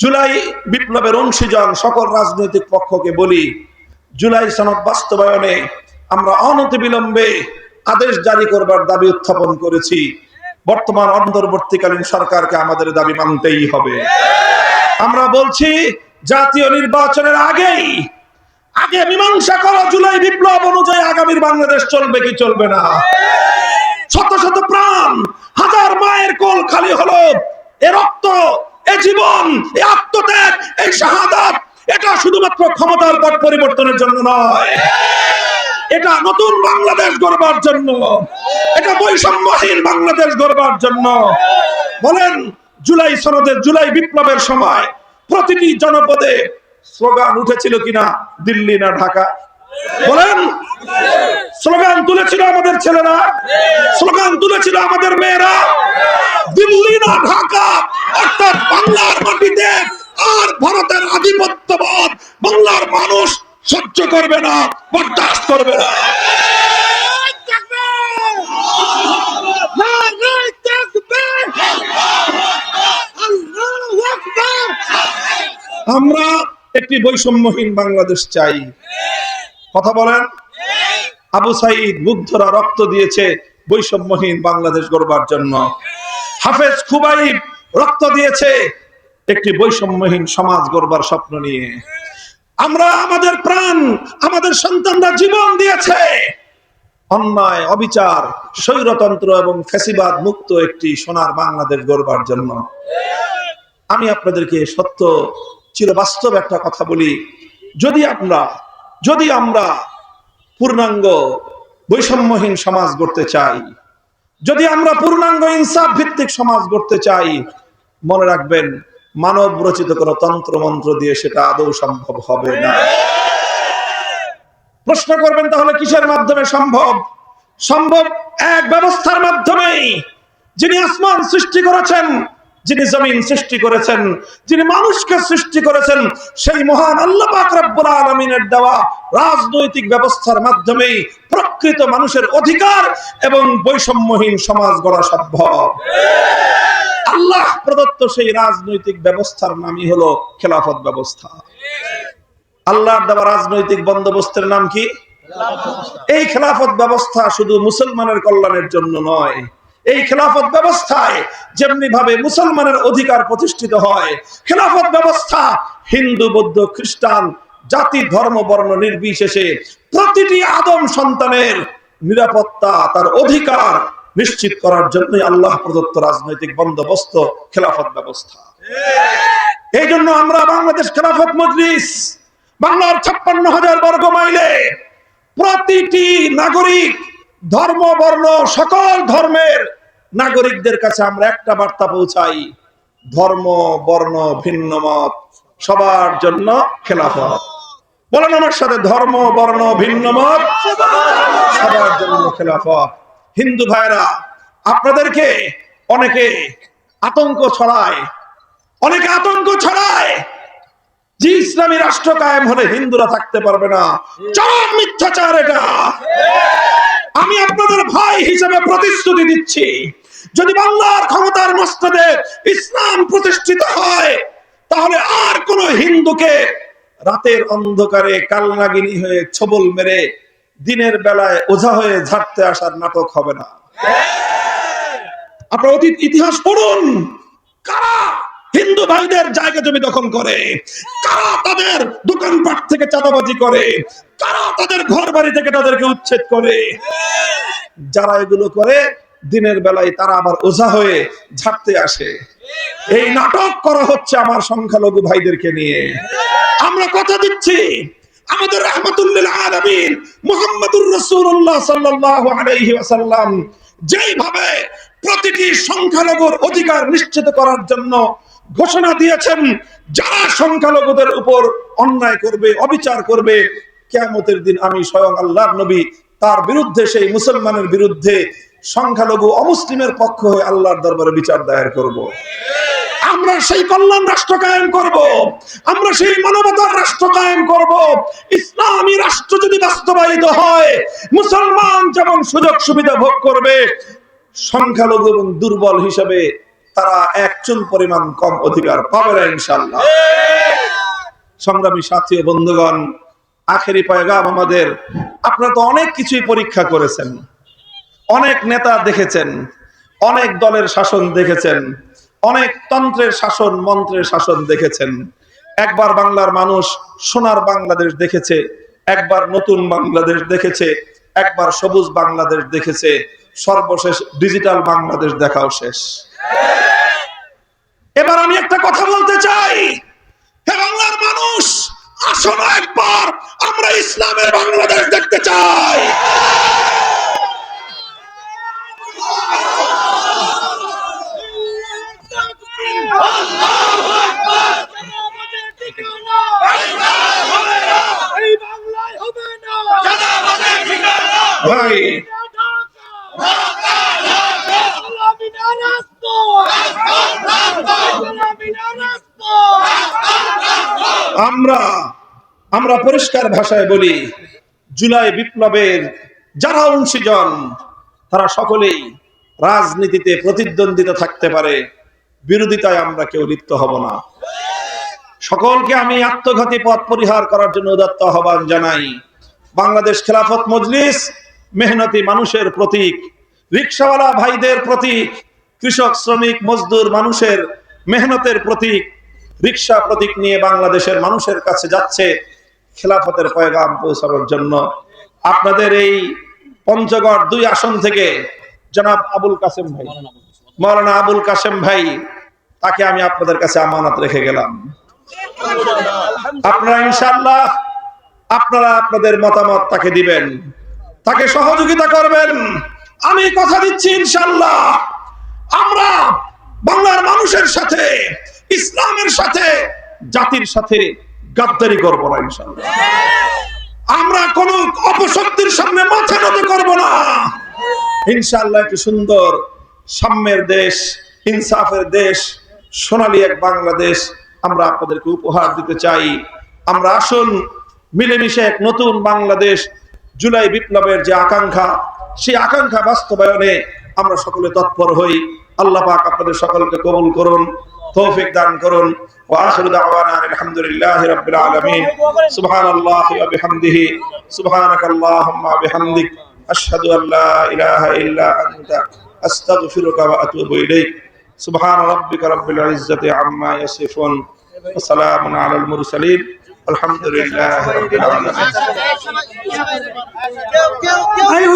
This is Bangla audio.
জুলাই বিপ্লবের অংশীজন সকল রাজনৈতিক পক্ষকে বলি, জুলাই সনদ বাস্তবায়নে আমরা অনতিবিলম্বে আদেশ জারি করবার দাবি উত্থাপন করেছি। বর্তমান অন্তর্বর্তীকালীন সরকারকে আমাদের দাবি মানতেই হবে। আমরা বলছি, জাতীয় নির্বাচনের আগেই, আগে মীমাংসা করো জুলাই বিপ্লব অনুযায়ী আগামীর বাংলাদেশ চলবে কি চলবে না। শত শত প্রাণ, হাজার মায়ের কোল খালি হলো এ রক্ত জীবন, এ আত্মত্যাগ এই শাহাদাত, এটা শুধুমাত্র ক্ষমতার পট পরিবর্তনের জন্য নয়। এটা নতুন বাংলাদেশ গড়বার জন্য, এটা বৈষম্যহীন বাংলাদেশ গড়বার জন্য। বলেন, জুলাই সনদে, জুলাই বিপ্লবের সময় প্রতিটি জনপদে স্লোগান উঠেছিল কিনা? দিল্লি না ঢাকা। বলেন, স্লোগান তুলেছিল আমাদের ছেলেরা, স্লোগান তুলেছিল আমাদের মেয়েরা। দিল্লি না ঢাকা, অর্থাৎ বাংলার মাটিতে আর ভারতের আধিপত্যবাদ, বাংলার মানুষ সহ্য করবে না, বরদাস্ত করবে না। আমরা একটি বৈষম্যহীন বাংলাদেশ চাই। কথা বলেন। আবু সাইদ মুগ্ধরা রক্ত দিয়েছে বৈষম্যহীন বাংলাদেশ গড়বার জন্য। হাফেজ খুবাইব রক্ত দিয়েছে একটি বৈষম্যহীন সমাজ গড়বার স্বপ্ন নিয়ে। আমরা আমাদের প্রাণ, আমাদের সন্তানরা জীবন দিয়েছে। অন্যায়, অবিচার, স্বৈরতন্ত্র এবং ফেসিবাদ মুক্ত একটি সোনার বাংলাদেশ গড়বার জন্য। আমি আপনাদেরকে সত্য, চিরবাস্তব একটা কথা বলি। যদি আমরা যদি আমরা পূর্ণাঙ্গ বৈষম্যহীন সমাজ গড়তে চাই, যদি আমরা পূর্ণাঙ্গ ইনসাফ ভিত্তিক সমাজ গড়তে চাই, মনে রাখবেন, মানব রচিত কোনো তন্ত্র মন্ত্র দিয়ে সেটা আদৌ সম্ভব হবে না। প্রশ্ন করবেন, তাহলে কিসের মাধ্যমে সম্ভব? সম্ভব এক ব্যবস্থার মাধ্যমেই। যিনি আসমান সৃষ্টি করেছেন যিনি জমিন সৃষ্টি করেছেন, যিনি মানুষকে সৃষ্টি করেছেন, সেই মহান আল্লাহ রব্বুল আলামিনের দেওয়া রাজনৈতিক ব্যবস্থার মাধ্যমেই প্রকৃত মানুষের অধিকার এবং বৈষম্যহীন সমাজ গড়া সম্ভব। আল্লাহ প্রদত্ত সেই রাজনৈতিক ব্যবস্থার নামই হলো খেলাফত ব্যবস্থা। আল্লাহর দেওয়া রাজনৈতিক বন্দোবস্তের নাম কি? এই খেলাফত ব্যবস্থা শুধু মুসলমানের কল্যাণের জন্য নয় এই খেলাফত ব্যবস্থায় যেমনি ভাবে মুসলমানের অধিকার প্রতিষ্ঠিত হয়, খেলাফত ব্যবস্থা হিন্দু, বৌদ্ধ, খ্রিস্টান, জাতি, ধর্ম, বর্ণ নির্বিশেষে প্রতিটি আদম সন্তানের নিরাপত্তা, তার অধিকার নিশ্চিত করার জন্যই আল্লাহ প্রদত্ত রাজনৈতিক বন্দোবস্ত খেলাফত ব্যবস্থা। এই জন্য আমরা বাংলাদেশ খেলাফত মজলিস, বাংলার ছাপ্পান্ন হাজার বর্গ মাইলে প্রতিটি নাগরিক ধর্ম, বর্ণ, সকল ধর্মের নাগরিকদের কাছে আমরা একটা বার্তা পৌঁছাই, ধর্ম, বর্ণ, ভিন্ন মত, সবার জন্য খেলাফত। বলেন আমার সাথে, ধর্ম, বর্ণ, ভিন্ন মত, সবার জন্য খেলাফত। হিন্দু ভাইরা, আপনাদেরকে অনেকে আতঙ্ক ছড়ায়, অনেকে আতঙ্ক ছড়ায় যে ইসলামী রাষ্ট্র কায়েম হলে হিন্দুরা থাকতে পারবে না। চরম মিথ্যাচার এটা। আমি আপনাদের ভাই হিসেবে প্রতিশ্রুতি দিচ্ছি। যদি বাংলার ক্ষমতার মস্তদে ইসলাম প্রতিষ্ঠিত হয়, তাহলে আর কোন হিন্দুকে রাতের অন্ধকারে কালনাগিনী হয়ে ছবল মেরে দিনের বেলায় ওঝা হয়ে ঝাড়তে আসার নাটক হবে না। আপনার অতীত ইতিহাস পড়ুন। কারা হিন্দু ভাইদের জায়গা জমি দখল করে। কারা তাদের দোকানপাট থেকে চাঁদাবাজি করে? কারা তাদের ঘর বাড়ি থেকে তাদেরকে উচ্ছেদ করে? যারা এগুলো করে, দিনের বেলায় তারা আবার ওঝা হয়ে ঝাড়তে আসে। এই নাটক করা হচ্ছে আমার সংখ্যালঘু ভাইদেরকে নিয়ে। আমরা কথা দিচ্ছি আমাদের রহমতুল্লিল আলামিন মুহাম্মদুর রাসূলুল্লাহ সাল্লাল্লাহু আলাইহি ওয়াসাল্লাম যেইভাবে প্রতিটি সংখ্যালঘুর অধিকার নিশ্চিত করার জন্য ঘোষণা দিয়েছেন যারা সংখ্যালঘুদের উপর অন্যায় করবে, অবিচার করবে, কেয়ামতের দিন আমি স্বয়ং আল্লাহর নবী, তার বিরুদ্ধে, সেই মুসলমানের বিরুদ্ধে সংখ্যালঘু অমুসলিমের পক্ষ হয়ে আল্লাহর দরবারে বিচার দায়ের করব। আমরা সেই কল্যাণ রাষ্ট্র কায়েম করব। আমরা সেই মানবতার রাষ্ট্র কায়েম করব। ইসলামী রাষ্ট্র যদি বাস্তবায়িত হয়, মুসলমান যেমন সুযোগ সুবিধা ভোগ করবে, সংখ্যালঘু এবং দুর্বল হিসেবে তারা এক চুল পরিমাণ কম অধিকার পাবে না ইনশাল্লাহ সংগ্রামী সাথী বন্ধুগণ, আখেরি পয়গাম আমাদের, আপনারা তো অনেক কিছুই পরীক্ষা করেছেন, অনেক নেতা দেখেছেন, অনেক দলের শাসন দেখেছেন, অনেক তন্ত্রের শাসন, মন্ত্রের শাসন দেখেছেন। একবার বাংলার মানুষ সোনার বাংলাদেশ দেখেছে, একবার নতুন বাংলাদেশ দেখেছে, একবার সবুজ বাংলাদেশ দেখেছে, সর্বশেষ ডিজিটাল বাংলাদেশ দেখাও শেষ। এবার আমি একটা কথা বলতে চাই। হে বাংলার মানুষ আসলে একবার আমরা ইসলামের বাংলাদেশ দেখতে চাই এই বাংলায় হবে না ভাই গোলামি না রাস্তা গোলামি না রাস্তা আমরা আমরা পরিষ্কার ভাষায় বলি, জুলাই বিপ্লবের যারা অংশীজন, তারা সকলেই রাজনীতিতে প্রতিদ্বন্দ্বিতা থাকতে পারে। বিরোধিতায় আমরা কেউ লিপ্ত হব না। সকলকে আমি আত্মঘাতী পথ পরিহার করার জন্য উদাত্ত আহ্বান জানাই। বাংলাদেশ খেলাফত মজলিস, মেহনতি মানুষের প্রতীক, রিক্সাওয়ালা ভাইদের প্রতীক, কৃষক, শ্রমিক, মজদুর মানুষের মেহনতের প্রতীক রিক্সা প্রতীক নিয়ে বাংলাদেশের মানুষের কাছে যাচ্ছে খেলাফতের পয়গাম পৌঁছানোর জন্য। আপনাদের এই পঞ্চগড় দুই আসন থেকে জনাব আবুল কাসেম ভাই, মৌলানা আবুল কাসেম ভাই, তাকে আমি আপনাদের কাছে আমানত রেখে গেলাম। আপনারা ইনশাল্লাহ আপনারা আপনাদের মতামত তাকে দিবেন, তাকে সহযোগিতা করবেন। আমি কথা দিচ্ছি ইনশাল্লাহ আমরা বাংলার মানুষের সাথে ইসলামের সাথে, জাতির সাথে গাদ্দারি করব না ইনশাল্লাহ আমরা কোন অপশক্তির সামনে মাথা নত করব না। ইনশাআল্লাহ একটি সুন্দর সাম্যের দেশ, ইনসাফের দেশ, সোনালী এক বাংলাদেশ আমরা আপনাদেরকে উপহার দিতে চাই। আমরা আসুন মিলেমিশে এক নতুন বাংলাদেশ, জুলাই বিপ্লবের যে আকাঙ্ক্ষা, সেই আকাঙ্ক্ষা বাস্তবায়নে আমরা সকলে তৎপর হই। আল্লাহ পাক আপনাদের সকলকে কবুল করুন। তৌফিক দান করুন واخر دعوانا أن الحمد لله رب العالمين سبحان الله وبحمده سبحانك اللهم وبحمدك اشهد ان لا اله الا انت استغفرك واتوب اليك سبحان ربك رب العزه عما يصفون وسلام على المرسلين الحمد لله رب العالمين কেউ কেউ কেউ